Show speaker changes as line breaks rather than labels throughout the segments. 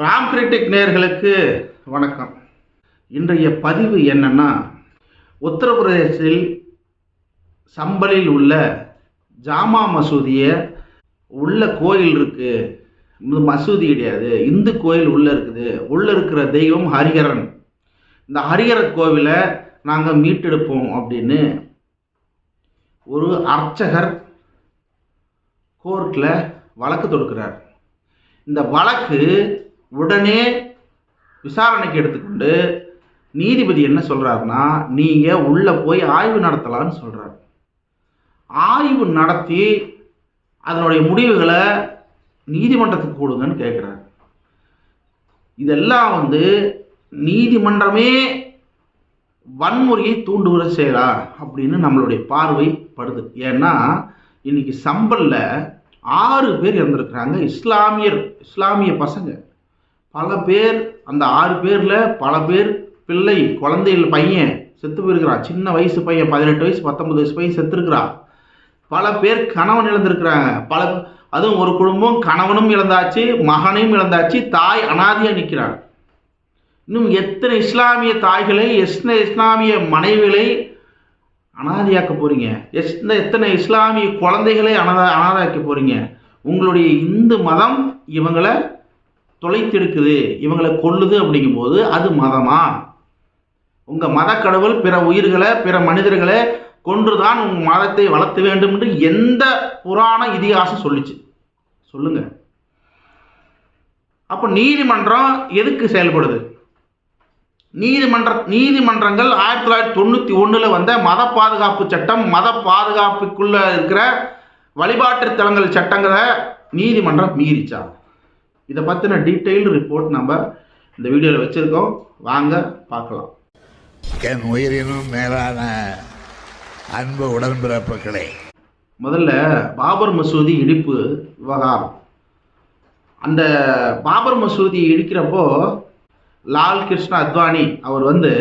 Ram critic நேர்களுக்கு வணக்கம். இன்றைய பதிவு என்னன்னா உத்தரப்பிரதேசில் சம்பலில் உள்ள ஜாமா மசூதியை உள்ள கோயில் இருக்கு. மசூதி கிடையாது. இந்து கோயில் உள்ளே இருக்குது. உள்ளே இருக்கிற தெய்வம் ஹரிஹரன். இந்த ஹரிகர கோவிலை நாங்கள் மீட்டெடுப்போம் அப்படின்னு ஒரு அர்ச்சகர் கோர்ட்டில் வழக்கு தொடுக்கிறார். இந்த வழக்கு உடனே விசாரணைக்கு எடுத்துக்கொண்டு நீதிபதி என்ன சொல்கிறாருன்னா நீங்கள் உள்ளே போய் ஆய்வு நடத்தலாம்னு சொல்கிறார் ஆய்வு நடத்தி அதனுடைய முடிவுகளை நீதிமன்றத்துக்கு கொடுங்கன்னு கேட்குறாரு இதெல்லாம் வந்து நீதிமன்றமே வன்முறையை தூண்டுகிற செயலா அப்படின்னு நம்மளுடைய பார்வை படுது. ஏன்னா இன்னைக்கு சம்பல்ல ஆறு பேர் இறந்துருக்குறாங்க இஸ்லாமியர் இஸ்லாமிய பசங்க. பல பேர் அந்த ஆறு பேரில் பல பேர் பிள்ளை குழந்தைகள் பையன் செத்து போயிருக்கிறான். சின்ன வயசு பையன் பதினெட்டு வயசு பத்தொன்பது வயசு பையன் செத்துருக்கிறான். பல பேர் கணவன் இழந்திருக்கிறாங்க. பல அதுவும் ஒரு குடும்பம் கணவனும் இழந்தாச்சு மகனையும் இழந்தாச்சு தாய் அனாதியாக நிற்கிறாள் இன்னும் எத்தனை இஸ்லாமிய தாய்களை எத்தனை இஸ்லாமிய மனைவிகளை அனாதையாக்க போகிறீங்க எத்தனை எத்தனை இஸ்லாமிய குழந்தைகளை அனாத அனாதையாக்க போகிறீங்க உங்களுடைய இந்து மதம் இவங்களை தொலைத்தெடுக்குது இவங்களை கொல்லுது அப்படிங்கும்போது அது மதமா? உங்க மத கடவுள் பிற உயிர்களை பிற மனிதர்களை கொன்றுதான் உங்க மதத்தை வளர்த்த வேண்டும் என்று எந்த புராண இதிகாசம் சொல்லிச்சு. சொல்லுங்க. அப்ப நீதிமன்றம் எதுக்கு செயல்படுது? நீதிமன்ற நீதிமன்றங்கள் ஆயிரத்தி தொள்ளாயிரத்தி தொண்ணூற்றி ஒன்றில் வந்த மத பாதுகாப்பு சட்டம் மத பாதுகாப்புக்குள்ள இருக்கிற வழிபாட்டு தலங்கள் சட்டங்களை நீதிமன்றம் மீறிச்சா? இதை பற்றின டீட்டெயில்டு ரிப்போர்ட் நம்ம இந்த வீடியோவில் வச்சுருக்கோம். வாங்க பார்க்கலாம்.
என் உயிரினும் மேலான அன்பு உடன்பிறப்புகளே.
முதல்ல பாபர் மசூதி இடிப்பு விவகாரம். அந்த பாபர் மசூதி இடிக்கிறப்போ லால் கிருஷ்ண அத்வானி அவர் வந்து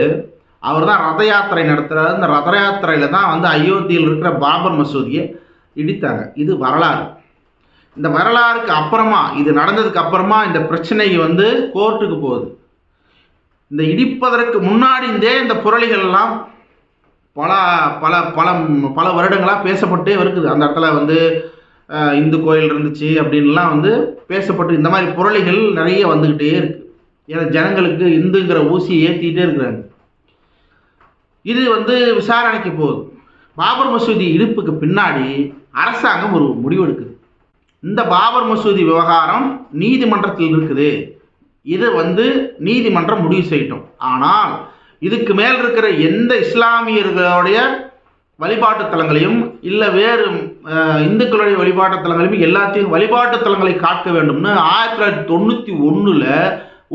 அவர் தான் ரத யாத்திரை நடத்துகிறார் இந்த ரத யாத்திரையில் தான் வந்து அயோத்தியில் இருக்கிற பாபர் மசூதியை இடித்தாங்க. இது வரலாறு. இந்த வரலாறுக்கு அப்புறமா இது நடந்ததுக்கு அப்புறமா இந்த பிரச்சனை வந்து கோர்ட்டுக்கு போகுது. இந்த இடிப்பதற்கு முன்னாடி இருந்தே இந்த புரளிகள் எல்லாம் பல பல பல பல வருடங்களாக பேசப்பட்டே இருக்குது. அந்த இடத்துல வந்து இந்து கோயில் இருந்துச்சு அப்படின்லாம் வந்து பேசப்பட்டு இந்த மாதிரி புரளிகள் நிறைய வந்துக்கிட்டே இருக்குது ஏன்னா ஜனங்களுக்கு இந்துங்கிற ஊசியை ஏற்றிக்கிட்டே இருக்கிறாங்க. இது வந்து விசாரணைக்கு போகுது. பாபர் மசூதி இடிப்புக்கு பின்னாடி அரசாங்கம் ஒரு முடிவு எடுக்குது இந்த பாபர் மசூதி விவகாரம் நீதிமன்றத்தில் இருக்குது. இது வந்து நீதிமன்றம் முடிவு செய்யட்டும். ஆனால் இதுக்கு மேல் இருக்கிற எந்த இஸ்லாமியர்களுடைய வழிபாட்டு தலங்களையும் இல்லை வேறு இந்துக்களுடைய வழிபாட்டு தலங்களையும் எல்லாத்தையும் வழிபாட்டு தலங்களை காக்க வேண்டும்னு ஆயிரத்தி தொள்ளாயிரத்தி தொண்ணூற்றி ஒன்றில்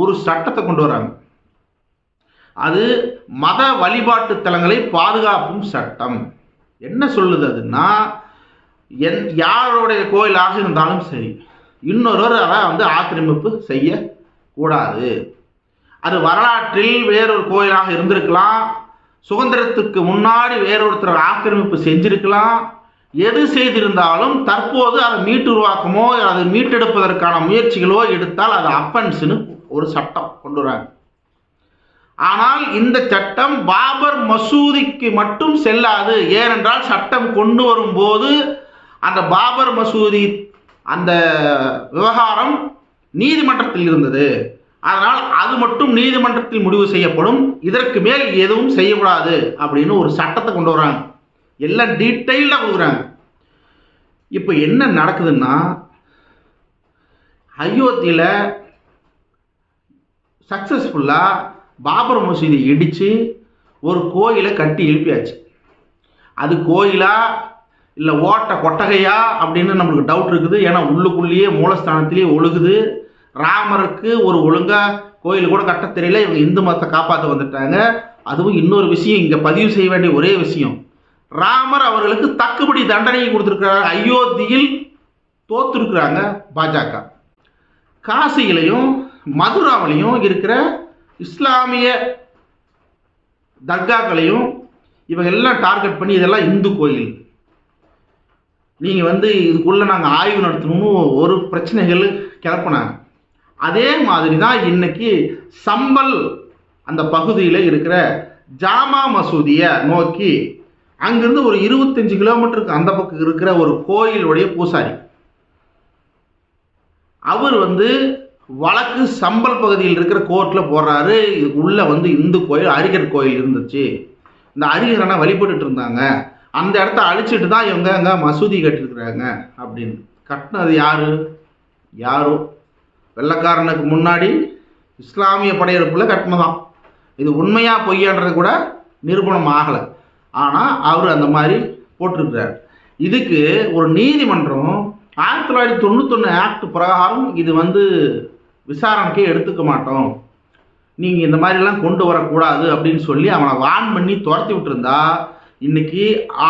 ஒரு சட்டத்தை கொண்டு வராங்க. அது மத வழிபாட்டு தலங்களை பாதுகாப்பும் சட்டம். என்ன சொல்லுது அதுன்னா என் யாருடைய கோயிலாக இருந்தாலும் சரி இன்னொருவர் அதை வந்து ஆக்கிரமிப்பு செய்யக்கூடாது. அது வரலாற்றில் வேறொரு கோயிலாக இருந்திருக்கலாம். சுதந்திரத்துக்கு முன்னாடி வேறொருத்தர் ஆக்கிரமிப்பு செஞ்சிருக்கலாம். எது செய்திருந்தாலும் தற்போது அதை மீட்டுருவாக்கமோ அதை மீட்டெடுப்பதற்கான முயற்சிகளோ எடுத்தால் அது அப்பன்ஸ்னு ஒரு சட்டம் கொண்டு வராங்க. ஆனால் இந்த சட்டம் பாபர் மசூதிக்கு மட்டும் செல்லாது. ஏனென்றால் சட்டம் கொண்டு வரும்போது அந்த பாபர் மசூதி அந்த விவகாரம் நீதிமன்றத்தில் இருந்தது. அதனால் அது மட்டும் நீதிமன்றத்தில் முடிவு செய்யப்படும். இதற்கு மேல் எதுவும் செய்யக்கூடாது அப்படின்னு ஒரு சட்டத்தை கொண்டு வராங்க. எல்லாம் டீட்டெயில்டாக கொடுக்குறாங்க. இப்போ என்ன நடக்குதுன்னா அயோத்தியில் சக்ஸஸ்ஃபுல்லாக பாபர் மசூதி இடித்து ஒரு கோயிலை கட்டி எழுப்பியாச்சு. அது கோயிலாக இல்லை ஓட்ட கொட்டகையா அப்படின்னு நம்மளுக்கு டவுட் இருக்குது. ஏன்னா உள்ளுக்குள்ளேயே மூலஸ்தானத்திலேயே ஒழுகுது. ராமருக்கு ஒரு ஒழுங்காக கோயில் கூட கட்ட தெரியல. இவங்க இந்து மதத்தை காப்பாற்ற வந்துட்டாங்க. அதுவும் இன்னொரு விஷயம் இங்கே பதிவு செய்ய வேண்டிய ஒரே விஷயம். ராமர் அவர்களுக்கு தக்குபடி தண்டனையை கொடுத்துருக்கிறார். அயோத்தியில் தோத்துருக்குறாங்க பாஜக. காசியிலையும் மதுராவிலையும் இருக்கிற இஸ்லாமிய தர்காக்களையும் இவங்க எல்லாம் டார்கெட் பண்ணி இதெல்லாம் இந்து கோயில் நீங்கள் வந்து இதுக்குள்ளே நாங்கள் ஆய்வு நடத்தணும்னு ஒரு பிரச்சனைகள் கிளப்பினாங்க அதே மாதிரி தான் இன்னைக்கு சம்பல் அந்த பகுதியில் இருக்கிற ஜாமா மசூதியை நோக்கி அங்கிருந்து ஒரு இருபத்தஞ்சு கிலோமீட்டருக்கு அந்த பக்கம் இருக்கிற ஒரு கோயிலுடைய பூசாரி. அவர் வந்து வழக்கு சம்பல் பகுதியில் இருக்கிற கோர்ட்டில் போடுறாரு இதுக்குள்ளே வந்து இந்து கோயில் அரிகர் கோயில் இருந்துச்சு. இந்த அரிகரனை வழிபட்டுட்டு இருந்தாங்க. அந்த இடத்த அழிச்சிட்டு தான் இவங்க அங்கே மசூதி கட்டிருக்கிறாங்க அப்படின்னு. கட்டினது யாரு? யாரோ? வெள்ளக்காரனுக்கு முன்னாடி இஸ்லாமிய படையெடுப்பில் கட்டினதான். இது உண்மையா பொய்யான்றது கூட நிரூபணம் ஆகலை. ஆனால் அவர் அந்த மாதிரி போட்டிருக்கிறார். இதுக்கு ஒரு நீதிமன்றம் ஆயிரத்தி தொள்ளாயிரத்தி தொண்ணூத்தொன்று ஆக்ட் பிரகாரம் இது வந்து விசாரணைக்கே எடுத்துக்க மாட்டோம். நீங்கள் இந்த மாதிரிலாம் கொண்டு வரக்கூடாது அப்படின்னு சொல்லி அவனை வான் பண்ணி துரத்தி விட்டுருந்தா இன்னைக்கு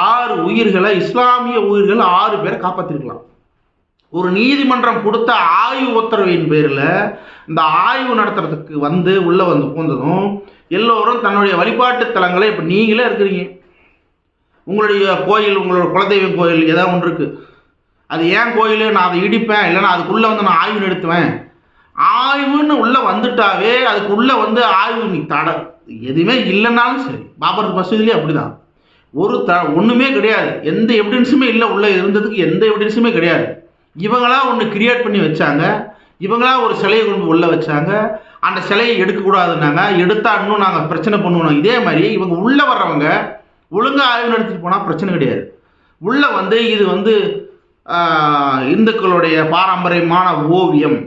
ஆறு உயிர்களை இஸ்லாமிய உயிர்கள் ஆறு பேரை காப்பாத்திருக்கலாம். ஒரு நீதிமன்றம் கொடுத்த ஆய்வு உத்தரவின் பேரில் இந்த ஆய்வு நடத்துறதுக்கு வந்து உள்ளே வந்து பூந்ததும் எல்லோரும் தன்னுடைய வழிபாட்டு தலங்களை இப்போ நீங்களே இருக்கிறீங்க. உங்களுடைய கோயில் உங்களோட குலதெய்வ கோயில் ஏதாவது ஒன்று இருக்குது அது ஏன் கோயில்? நான் அதை இடிப்பேன். இல்லைன்னா அதுக்குள்ளே வந்து நான் ஆய்வு நடத்துவேன். ஆய்வுன்னு உள்ளே வந்துட்டாவே அதுக்குள்ளே வந்து ஆய்வு நீ தட எதுவுமே இல்லைன்னாலும் சரி. பாபர் மசூதிலே அப்படிதான். ஒரு த ஒன்றுமே கிடையாது. எந்த எவிடன்ஸுமே இல்லை உள்ளே இருந்ததுக்கு எந்த எவிடன்ஸுமே கிடையாது. இவங்களா ஒன்று கிரியேட் பண்ணி வச்சாங்க. இவங்களா ஒரு சிலையை கொண்டு உள்ளே வச்சாங்க. அந்த சிலையை எடுக்கக்கூடாதுன்னாங்க. எடுத்தால் இன்னும் நாங்கள் பிரச்சனை பண்ணுவோம். இதே மாதிரி இவங்க உள்ளே வர்றவங்க ஒழுங்காக ஆய்வு நடத்திட்டு போனால் பிரச்சனை கிடையாது. உள்ளே வந்து இது வந்து இந்துக்களுடைய பாரம்பரியமான ஓவியம்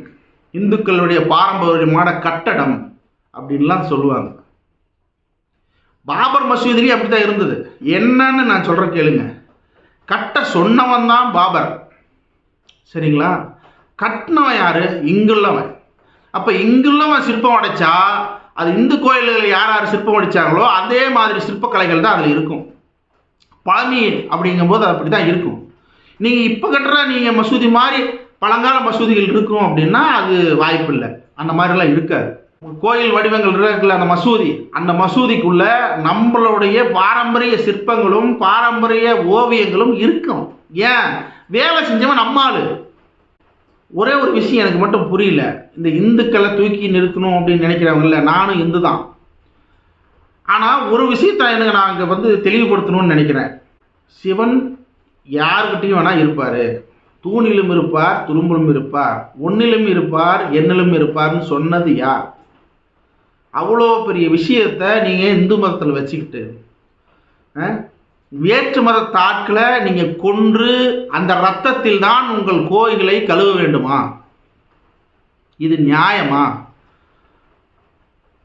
இந்துக்களுடைய பாரம்பரியமான கட்டடம் அப்படின்லாம் சொல்லுவாங்க. பாபர் மசூதிலேயே அப்படி தான் இருந்தது. என்னன்னு நான் சொல்கிறேன் கேளுங்க. கட்ட சொன்னவன் தான் பாபர். சரிங்களா? கட்டினவன் யாரு? இங்குள்ளவன். அப்போ இங்குள்ளவன் சிற்பம் அடைச்சா அது இந்து கோயில்களில் யார் யார் சிற்பம் அடித்தாங்களோ அதே மாதிரி சிற்பக்கலைகள் தான் அதில் இருக்கும். பழனி அப்படிங்கும்போது அது அப்படி தான் இருக்கும். நீங்கள் இப்போ கட்டுற நீங்கள் மசூதி மாதிரி பழங்கால மசூதிகள் இருக்கும் அப்படின்னா அது வாய்ப்பு இல்லை அந்த மாதிரிலாம் இருக்காது. கோயில் வடிவங்கள் இருக்குல்ல அந்த மசூதி. அந்த மசூதிக்குள்ள நம்மளுடைய பாரம்பரிய சிற்பங்களும் பாரம்பரிய ஓவியங்களும் இருக்கும். ஏன்? வேலை செஞ்சவன் நம்மாள் ஒரே ஒரு விஷயம் எனக்கு மட்டும் புரியல. இந்த இந்துக்களை தூக்கி நிறுத்தணும் அப்படின்னு நினைக்கிறவங்கல்ல நானும் இந்து தான். ஆனால் ஒரு விஷயத்த எனக்கு நான் இங்கே வந்து தெளிவுபடுத்தணும்னு நினைக்கிறேன். சிவன் யாருக்கிட்டையும் வேணால் இருப்பார். தூணிலும் இருப்பார் துரும்பிலும் இருப்பார். ஒன்னிலும் இருப்பார் எண்ணிலும் இருப்பார்னு சொன்னது யார்? அவ்வளோ பெரிய விஷயத்த நீங்கள் இந்து மதத்தில் வச்சுக்கிட்டு வேற்று மத தாட்களை நீங்கள் கொன்று அந்த ரத்தத்தில் தான் உங்கள் கோயில்களை கழுவ வேண்டுமா? இது நியாயமா?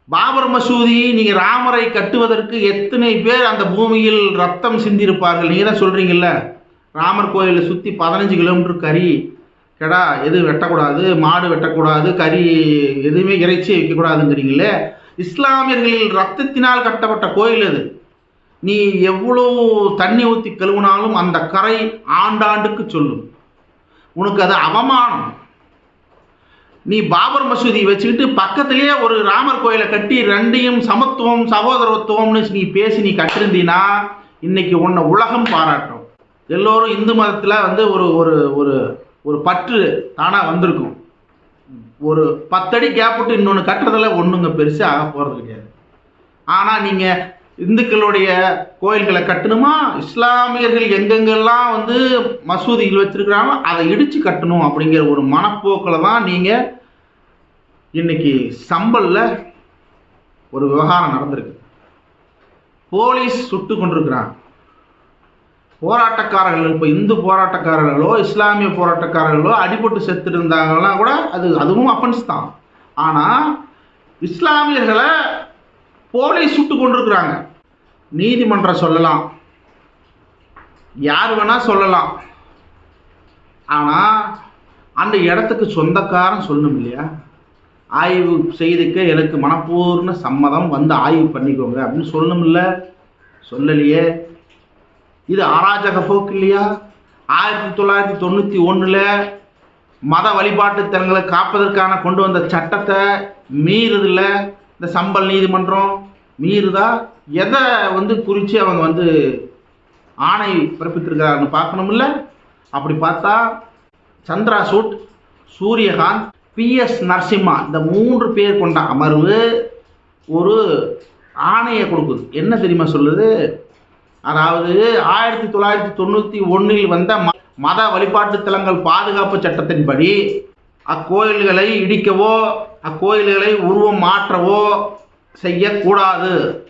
பாபர் மசூதி நீங்கள் ராமரை கட்டுவதற்கு எத்தனை பேர் அந்த பூமியில் ரத்தம் சிந்திருப்பார்கள்? நீங்கள் தான் சொல்றீங்கல்ல ராமர் கோயிலை சுற்றி பதினஞ்சு கிலோமீட்டர் கறி கெடா எது வெட்டக்கூடாது மாடு வெட்டக்கூடாது கறி எதுவுமே இறைச்சி வைக்கக்கூடாதுங்கிறீங்களே இஸ்லாமியர்களில் ரத்தத்தினால் கட்டப்பட்ட கோயில் அது நீ எவ்வளோ தண்ணி ஊற்றி கழுவினாலும் அந்த கரை ஆண்டாண்டுக்கு சொல்லும். உனக்கு அது அவமானம். நீ பாபர் மசூதி வச்சுக்கிட்டு பக்கத்திலேயே ஒரு ராமர் கோயிலை கட்டி ரெண்டையும் சமத்துவம் சகோதரத்துவம்னு நீ பேசி நீ கட்டிருந்தீன்னா இன்னைக்கு உன்னை உலகம் பாராட்டும். எல்லோரும் இந்து மதத்தில் வந்து ஒரு ஒரு ஒரு ஒரு பற்று தானாக வந்திருக்கும். ஒரு பத்தடி கேப் விட்டு இன்னொன்று கட்டுறதுல ஒன்றுங்க பெருசாக ஆக போகிறது கிடையாது. ஆனால் நீங்கள் இந்துக்களுடைய கோயில்களை கட்டணுமா? இஸ்லாமியர்கள் எங்கெங்கெல்லாம் வந்து மசூதிகள் வச்சுருக்கிறாங்களோ அதை இடித்து கட்டணும் அப்படிங்கிற ஒரு மனப்போக்கில் தான் நீங்கள் இன்னைக்கு சம்பலில் ஒரு விவகாரம் நடந்திருக்கு. போலீஸ் சுட்டு கொண்டிருக்கிறாங்க. போராட்டக்காரர்கள் இப்போ இந்து போராட்டக்காரர்களோ இஸ்லாமிய போராட்டக்காரர்களோ அடிபட்டு செத்து இருந்தாங்கன்னா கூட அது அதுவும் அஃபென்ஸ் தான். ஆனால் இஸ்லாமியர்களை போலீஸ் சுட்டு கொண்டிருக்கிறாங்க. நீதிமன்றம் சொல்லலாம். யார் வேணா சொல்லலாம். ஆனால் அந்த இடத்துக்கு சொந்தக்காரன் சொல்லணும் இல்லையா? ஆய்வு செய்துக்க எனக்கு மனப்பூர்ண சம்மதம் வந்து ஆய்வு பண்ணிக்கோங்க அப்படின்னு சொல்லணும்ல. சொல்லலையே. இது அராஜக போக்கு இல்லையா? ஆயிரத்தி தொள்ளாயிரத்தி தொண்ணூற்றி ஒன்றில் மத வழிபாட்டு தலங்களை காப்பதற்கான கொண்டு வந்த சட்டத்தை மீறுதில்ல. இந்த சம்பல் நீதிமன்றம் மீறுதா? எதை வந்து குறித்து அவங்க வந்து ஆணை பிறப்பித்திருக்கிறாருன்னு பார்க்கணும்ல அப்படி பார்த்தா சந்திரா சூட் சூரியகாந்த் பிஎஸ் நரசிம்மா இந்த மூன்று பேர் கொண்ட அமர்வு ஒரு ஆணையை கொடுக்குது. என்ன தெரியுமா சொல்லுது? அதாவது ஆயிரத்தி தொள்ளாயிரத்தி தொண்ணூற்றி ஒன்றில் வந்த ம- மத வழிபாட்டு தலங்கள் பாதுகாப்பு சட்டத்தின்படி அக்கோயில்களை இடிக்கவோ அக்கோயில்களை உருவம் மாற்றவோ செய்யக்கூடாது.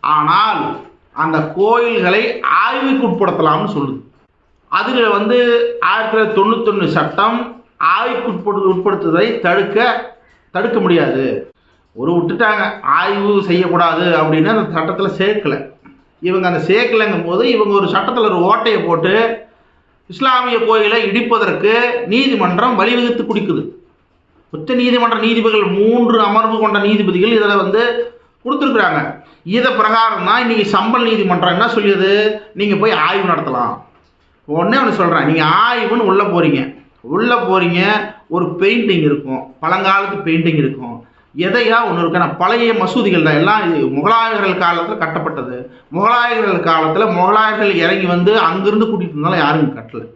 ஆனால் அந்த கோயில்களை ஆய்வுக்குட்படுத்தலாம்னு சொல்லுது. அதில் வந்து ஆயிரத்தி தொள்ளாயிரத்தி தொண்ணூத்தொன்று சட்டம் ஆய்வுக்குட்படு உட்படுத்துவதை தடுக்க தடுக்க முடியாது. ஒரு விட்டுட்டாங்க. ஆய்வு செய்யக்கூடாது அப்படின்னு அந்த சட்டத்தில் சேர்க்கலை. இவங்க அந்த சேர்க்கலைங்கும் போது இவங்க ஒரு சட்டத்தில் ஒரு ஓட்டையை போட்டு இஸ்லாமிய கோயிலை இடிப்பதற்கு நீதிமன்றம் வழிவகுத்து குடிக்குது. உச்ச நீதிமன்ற நீதிபதிகள் மூன்று அமர்வு கொண்ட நீதிபதிகள் இதில் வந்து கொடுத்துருக்குறாங்க. இதை பிரகாரம் தான் இன்றைக்கி சம்பல் நீதிமன்றம் என்ன சொல்லியது? நீங்கள் போய் ஆய்வு நடத்தலாம். உடனே ஒன்று சொல்கிறேன் நீங்கள் ஆய்வுன்னு உள்ளே போகிறீங்க உள்ளே போகிறீங்க ஒரு பெயிண்டிங் இருக்கும். பழங்காலத்து பெயிண்டிங் இருக்கும். எதையா ஒன்று இருக்கு? பழைய மசூதிகள் தான். எல்லாம் இது முகலாயர்கள் காலத்தில் கட்டப்பட்டது. முகலாயர்கள் காலத்தில் முகலாயர்கள் இறங்கி வந்து அங்கிருந்து கூட்டிகிட்டு இருந்தாலும் யாரும் கட்டலை.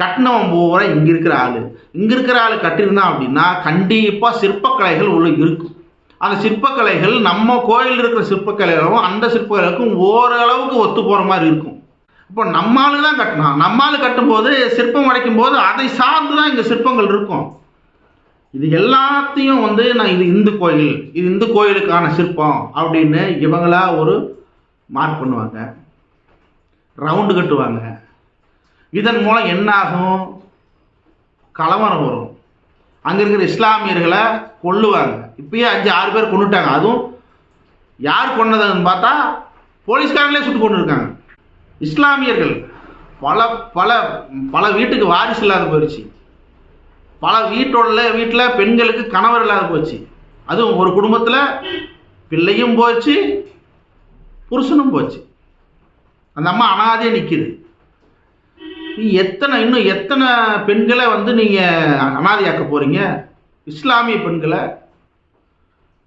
கட்டினவன் பூரா இங்கே இருக்கிற ஆள். இங்கே இருக்கிற ஆள் கட்டியிருந்தான் அப்படின்னா கண்டிப்பாக சிற்பக்கலைகள் உள்ள இருக்கும். அந்த சிற்பக்கலைகள் நம்ம கோயில் இருக்கிற சிற்பக்கலைகளும் அந்த சிற்பக்கலைக்கும் ஓரளவுக்கு ஒத்து போகிற மாதிரி இருக்கும். இப்போ நம்ம தான் கட்டினான். நம்ம கட்டும்போது சிற்பம் உடைக்கும் போது அதை சார்ந்து தான் இங்கே சிற்பங்கள் இருக்கும். இது எல்லாத்தையும் வந்து நான் இது இந்து கோயில் இது இந்து கோயிலுக்கான சிற்பம் அப்படின்னு இவங்களா ஒரு மார்க் பண்ணுவாங்க. ரவுண்டு கட்டுவாங்க. இதன் மூலம் என்ன ஆகும் கலவரம் வரும். அங்கே இருக்கிற இஸ்லாமியர்களை கொல்லுவாங்க. இப்பயே அஞ்சு ஆறு பேர் கொண்டுட்டாங்க அதுவும் யார் கொன்னதுன்னு பார்த்தா போலீஸ்காரங்களே சுட்டு கொண்டு இருக்காங்க இஸ்லாமியர்கள் பல பல பல வீட்டுக்கு வாரிசு இல்லாத போயிடுச்சு பல வீட்டோட வீட்டில் பெண்களுக்கு கணவர் இல்லாத போச்சு. அதுவும் ஒரு குடும்பத்தில் பிள்ளையும் போச்சு புருஷனும் போச்சு. அந்த அம்மா அனாதே நிற்கிது நீ எத்தனை இன்னும் எத்தனை பெண்களை வந்து நீங்கள் அனாதையாக்க போகிறீங்க இஸ்லாமிய பெண்களை.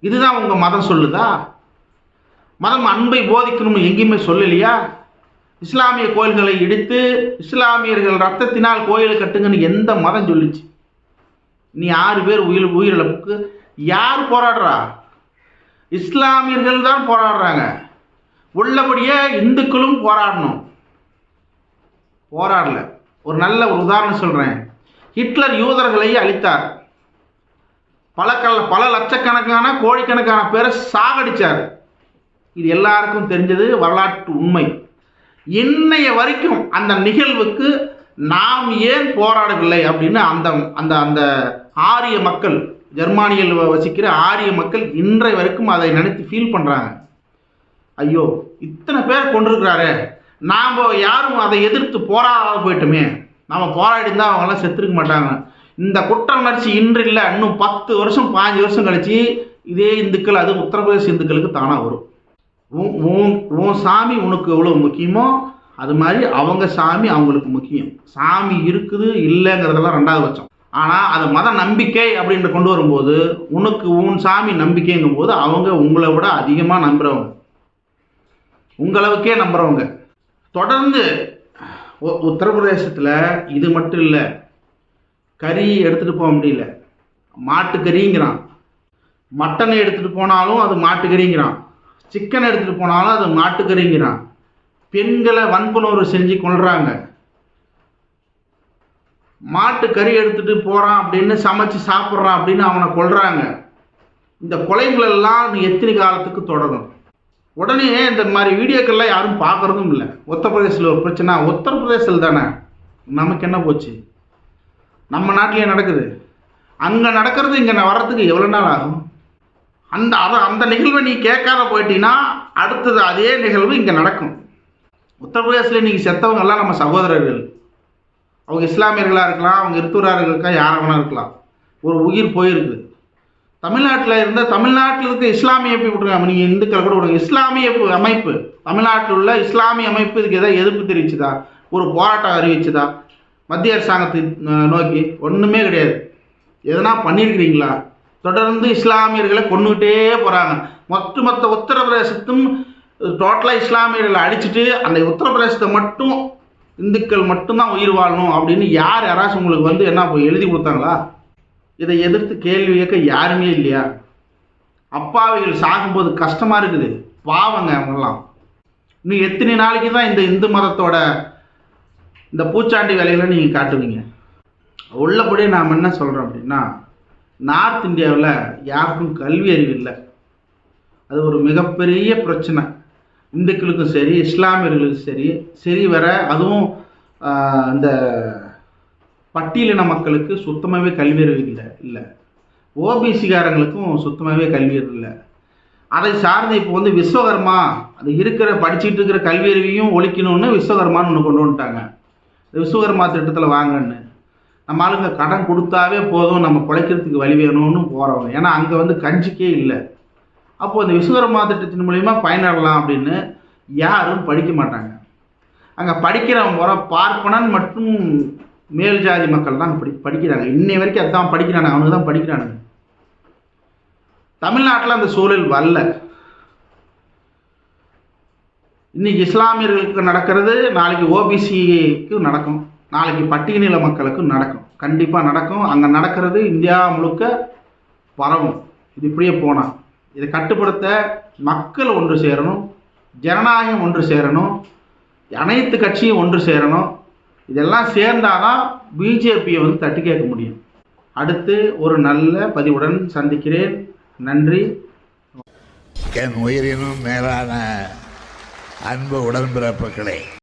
இதுதான் உங்கள் மதம் சொல்லுதா? மதம் அன்பை போதிக்கணும்னு எங்கேயுமே சொல்லலையா? இஸ்லாமிய கோயில்களை இடித்து இஸ்லாமியர்கள் ரத்தத்தினால் கோயிலை கட்டுங்கன்னு எந்த மதம் சொல்லுச்சு? நீ ஆறு பேர் உயிர் உயிரிழப்புக்கு யார் போராடுறா? இஸ்லாமியர்கள் தான் போராடுறாங்க. உள்ளபடியே இந்துக்களும் போராடணும். போராடல. ஒரு நல்ல ஒரு உதாரணம் சொல்கிறேன் ஹிட்லர் யூதர்களை அழித்தார். பல கல பல லட்சக்கணக்கான கோடிக்கணக்கான பேரை சாகடிச்சார். இது எல்லாருக்கும் தெரிஞ்சது வரலாற்று உண்மை. இன்னைய வரைக்கும் அந்த நிகழ்வுக்கு நாம் ஏன் போராடவில்லை அப்படின்னு அந்த அந்த அந்த ஆரிய மக்கள் ஜெர்மானியில் வசிக்கிற ஆரிய மக்கள் இன்றைய வரைக்கும் அதை நினைத்து ஃபீல் பண்ணுறாங்க ஐயோ இத்தனை பேர் கொண்டிருக்கிறாரே. நாம் யாரும் அதை எதிர்த்து போராட போயிட்டோமே. நாம் போராடி இருந்தால் அவங்கெல்லாம் செத்துருக்க மாட்டாங்க. இந்த குற்ற உணர்ச்சி இன்று இல்லை இன்னும் பத்து வருஷம் பாஞ்சு வருஷம் கழிச்சு இதே இந்துக்கள் அது உத்தரப்பிரதேச இந்துக்களுக்கு தானாக வரும். உன் உன் சாமி உனக்கு எவ்வளோ முக்கியமோ அது மாதிரி அவங்க சாமி அவங்களுக்கு முக்கியம். சாமி இருக்குது இல்லைங்கிறதெல்லாம் ரெண்டாவது பட்சம். ஆனால் அது மத நம்பிக்கை அப்படின்ற கொண்டு வரும்போது உனக்கு உன் சாமி நம்பிக்கைங்கும் போது அவங்க உங்களை விட அதிகமாக நம்புகிறவங்க உங்களவுக்கே நம்புகிறவங்க தொடர்ந்து உ- உத்தரப்பிரதேசத்தில் இது மட்டும் இல்லை. கறி எடுத்துகிட்டு போக முடியல. மாட்டுக்கறிங்கிறான் மட்டனை எடுத்துகிட்டு போனாலும் அது மாட்டுக்கறிங்கிறான் சிக்கன் எடுத்துகிட்டு போனாலும் அது மாட்டுக்கறிங்கிறான் பெண்களை வன்புணர்வு செஞ்சு கொள்கிறாங்க மாட்டு கறி எடுத்துட்டு போகிறான் அப்படின்னு சமைச்சு சாப்பிட்றான் அப்படின்னு அவனை கொள்கிறாங்க இந்த கொலைகளெல்லாம் நீ எத்தனை காலத்துக்கு தொடரும்? உடனே இந்த மாதிரி வீடியோக்கள்லாம் யாரும் பார்க்குறதும் இல்லை. உத்தரப்பிரதேசில் ஒரு பிரச்சனை. உத்தரப்பிரதேசத்தில் தானே? நமக்கு என்ன போச்சு? நம்ம நாட்டிலேயே நடக்குது. அங்கே நடக்கிறது இங்கே வர்றதுக்கு எவ்வளோ நாள் ஆகும்? அந்த அதை அந்த நிகழ்வை நீ கேட்காத போயிட்டீங்கன்னா அடுத்தது அதே நிகழ்வு இங்கே நடக்கும். உத்தரப்பிரதேசில் இன்றைக்கி செத்தவங்கெல்லாம் நம்ம சகோதரர்கள். அவங்க இஸ்லாமியர்களாக இருக்கலாம் அவங்க இருத்தூராக இருக்கா யாராக வேணா இருக்கலாம். ஒரு உயிர் போயிருக்குது. தமிழ்நாட்டில் இருந்த தமிழ்நாட்டில் இருக்க இஸ்லாமிய அமைப்பு விட்டுருங்க நீங்கள் இந்துக்கள் கூட விடுங்க. இஸ்லாமிய அமைப்பு. தமிழ்நாட்டில் உள்ள இஸ்லாமிய அமைப்பு இதுக்கு எதாவது எதிர்ப்பு தெரிவிச்சுதா? ஒரு போராட்டம் அறிவிச்சுதா? மத்திய அரசாங்கத்தை நோக்கி. ஒன்றுமே கிடையாது. எதனா பண்ணியிருக்கிறீங்களா தொடர்ந்து இஸ்லாமியர்களை கொண்டுகிட்டே போகிறாங்க மொத்த மொத்த உத்தரப்பிரதேசத்தும் டோட்டலாக இஸ்லாமியர்களை அடிச்சுட்டு அந்த உத்தரப்பிரதேசத்தை மட்டும் இந்துக்கள் மட்டும்தான் உயிர் வாழணும் அப்படின்னு யார் யாராச்சும் உங்களுக்கு வந்து என்ன போய் எழுதி கொடுத்தாங்களா? இதை எதிர்த்து கேள்வி கேட்க யாருமே இல்லையா? அப்பாவிகள் சாகும்போது கஷ்டமாக இருக்குது. பாவங்க அவங்கெல்லாம். இன்னும் எத்தனை நாளைக்கு தான் இந்த இந்து மதத்தோட இந்த பூச்சாண்டி வேலைகளை நீங்கள் காட்டுவீங்க? உள்ளபடியே நாம் என்ன சொல்கிறோம் அப்படின்னா நார்த் இந்தியாவில் யாருக்கும் கல்வி அறிவு இல்லை. அது ஒரு மிகப்பெரிய பிரச்சனை. இந்துக்களுக்கும் சரி இஸ்லாமியர்களுக்கும் சரி சரி வர அதுவும் இந்த பட்டியலின மக்களுக்கு சுத்தமாகவே கல்வி அறிவு இல்லை இல்லை. ஓபிசிகாரங்களுக்கும் சுத்தமாகவே கல்வியறிவு இல்லை. அதை சார்ந்து இப்போ வந்து விஸ்வகர்மா அது இருக்கிற படிச்சுட்டு இருக்கிற கல்வியறிவையும் ஒழிக்கணும்னு விஸ்வகர்மான்னு ஒன்று கொண்டு வந்துட்டாங்க. இந்த விஸ்வகர்மா திட்டத்தில் வாங்கன்னு. நம்ம ஆளுங்க கடன் கொடுத்தாவே போதும் நம்ம பிழைக்கிறதுக்கு வழி வேணும்னு போகிறோம் ஏன்னா அங்கே வந்து கஞ்சிக்கே இல்லை. அப்போது இந்த விஸ்வகர்மா திட்டத்தின் மூலயமா பயனடலாம் அப்படின்னு யாரும் படிக்க மாட்டாங்க. அங்கே படிக்கிறவங்க வர பார்ப்பனன் மற்றும் மேல் ஜாதி மக்கள் தான் படி படிக்கிறாங்க. இன்னை வரைக்கும் அதான் படிக்கிறாங்க அவனுக்கு தான் படிக்கிறானுங்க. தமிழ்நாட்டில் அந்த சூழல் வரல. இன்னைக்கு இஸ்லாமியர்களுக்கு நடக்கிறது நாளைக்கு ஓபிசிக்கு நடக்கும். நாளைக்கு பட்டியலின மக்களுக்கும் நடக்கும். கண்டிப்பாக நடக்கும். அங்கே நடக்கிறது இந்தியா முழுக்க பரவும் இது இப்படியே போனால் இதை கட்டுப்படுத்த மக்கள் ஒன்று சேரணும் ஜனநாயகம் ஒன்று சேரணும் அனைத்து கட்சியும் ஒன்று சேரணும். இதெல்லாம் சேர்ந்தாதான் பிஜேபியை வந்து தட்டி கேட்க முடியும். அடுத்து ஒரு நல்ல பதிவுடன் சந்திக்கிறேன். நன்றி.
என் உயிரினும் மேலான அன்பு உடன்பிறப்புகளே.